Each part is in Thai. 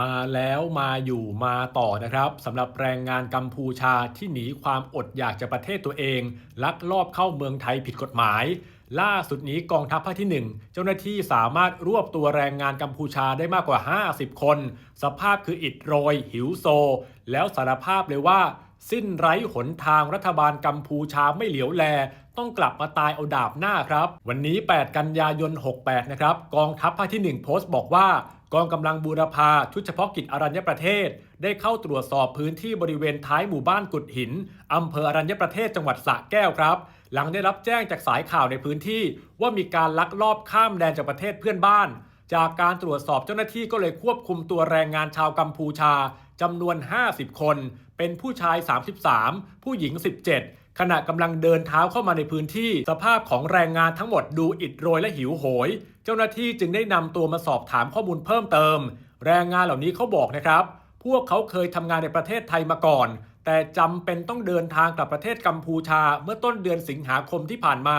มาแล้วมาอยู่มาต่อนะครับสำหรับแรงงานกัมพูชาที่หนีความอดอยากจากประเทศตัวเอง ลักลอบเข้าเมืองไทยผิดกฎหมาย ล่าสุดนี้กองทัพภาคที่ 1 เจ้าหน้าที่สามารถรวบตัวแรงงานกัมพูชาได้มากกว่า 50 คน สภาพคืออิดโรย หิวโซ แล้วสารภาพเลยว่า สิ้นไร้หนทางรัฐบาลกัมพูชาไม่เหลียวแล ต้องกลับมาตายเอาดาบหน้าครับ วันนี้ 8 กันยายน 68 นะครับ กองทัพภาคที่ 1 โพสต์บอกว่า กองกำลังบูรพาชุดเฉพาะกิจอรัญญประเทศ ได้เข้าตรวจสอบพื้นที่บริเวณท้ายหมู่บ้านกุดหินอำเภออรัญญประเทศจังหวัดสระแก้วครับ หลังได้รับแจ้งจากสายข่าวในพื้นที่ว่ามีการลักลอบข้ามแดนจากประเทศเพื่อนบ้าน จากการตรวจสอบเจ้าหน้าที่ก็เลยควบคุมตัวแรงงานชาวกัมพูชาจำนวน 50 คน เป็นผู้ชาย 33 ผู้หญิง 17 ขณะกำลังเดินเท้าเข้ามาในพื้นที่ สภาพของแรงงานทั้งหมดดูอิดโรยและหิวโหย เจ้าหน้าที่จึงได้นำตัวมาสอบถามข้อมูลเพิ่มเติม แรงงานเหล่านี้เขาบอกนะครับ พวกเขาเคยทำงานในประเทศไทยมาก่อน แต่จำเป็นต้องเดินทางกลับประเทศกัมพูชาเมื่อต้นเดือนสิงหาคมที่ผ่านมา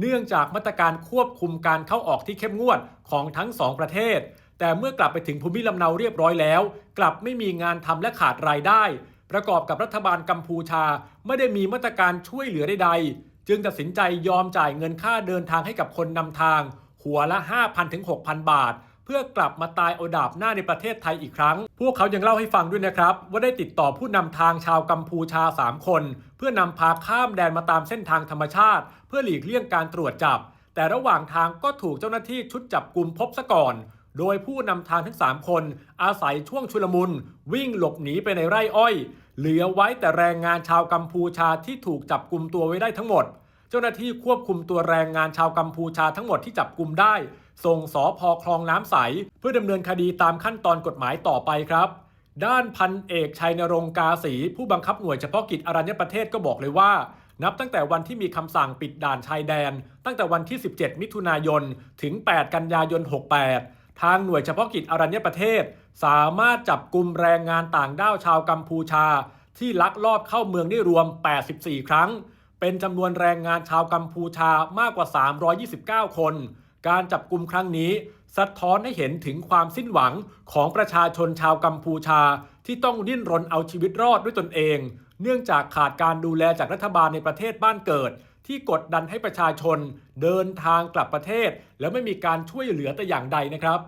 เนื่องจากมาตรการควบคุมการเข้าออกที่เข้มงวดของทั้งสองประเทศแต่เมื่อกลับไปถึงภูมิลำเนาเรียบร้อยแล้ว กลับไม่มีงานทำและขาดรายได้ ประกอบกับรัฐบาลกัมพูชาไม่ได้มีมาตรการช่วยเหลือใดๆ จึงตัดสินใจยอมจ่ายเงินค่าเดินทางให้กับคนนำทาง หัวละ 5,000ถึง6,000 บาท เพื่อกลับมาตายเอดาบหน้าในประเทศไทยอีกครั้ง พวกเขายังเล่าให้ฟังด้วยนะครับ ว่าได้ติดต่อผู้นำทางชาวกัมพูชา 3 คน เพื่อนำพาข้ามแดนมาตามเส้นทางธรรมชาติ เพื่อหลีกเลี่ยงการตรวจจับ แต่ระหว่างทางก็ถูกเจ้าหน้าที่ชุดจับกลุ่มพบซะก่อน โดยผู้นำทางทั้ง 3 คน อาศัยช่วงชุลมุน วิ่งหลบหนีไปในไร่อ้อย เหลือไว้แต่แรงงานชาวกัมพูชาที่ถูกจับกลุ่มตัวไว้ได้ทั้งหมด เจ้าหน้าที่ควบคุมตัวแรงงานชาวกัมพูชาทั้งหมดที่จับกลุ่มได้ ส่งสอพอคลองน้ำใส เพื่อดำเนินคดีตามขั้นตอนกฎหมายต่อไปครับด้านพันเอกชัยนรงกาสี ผู้บังคับหน่วยเฉพาะกิจอรัญญประเทศก็บอกเลยว่า นับตั้งแต่วันที่มีคำสั่งปิดด่านชายแดน ตั้งแต่วันที่ 17 มิถุนายน ถึง 8 กันยายน 68 ทางหน่วยเฉพาะกิจอรัญญประเทศ สามารถจับกลุ่มแรงงานต่างด้าวชาวกัมพูชา ที่ลักลอบเข้าเมืองได้รวม 84 ครั้ง เป็นจำนวนแรงงานชาวกัมพูชามากกว่า 329 คน การจับกลุ่มครั้งนี้ สะท้อนให้เห็นถึงความสิ้นหวังของประชาชนชาวกัมพูชา ที่ต้องดิ้นรนเอาชีวิตรอดด้วยตนเอง เนื่องจากขาดการดูแลจากรัฐบาลในประเทศบ้านเกิด ที่กดดันให้ประชาชนเดินทางกลับประเทศ แล้วไม่มีการช่วยเหลือแต่อย่างใดนะครับ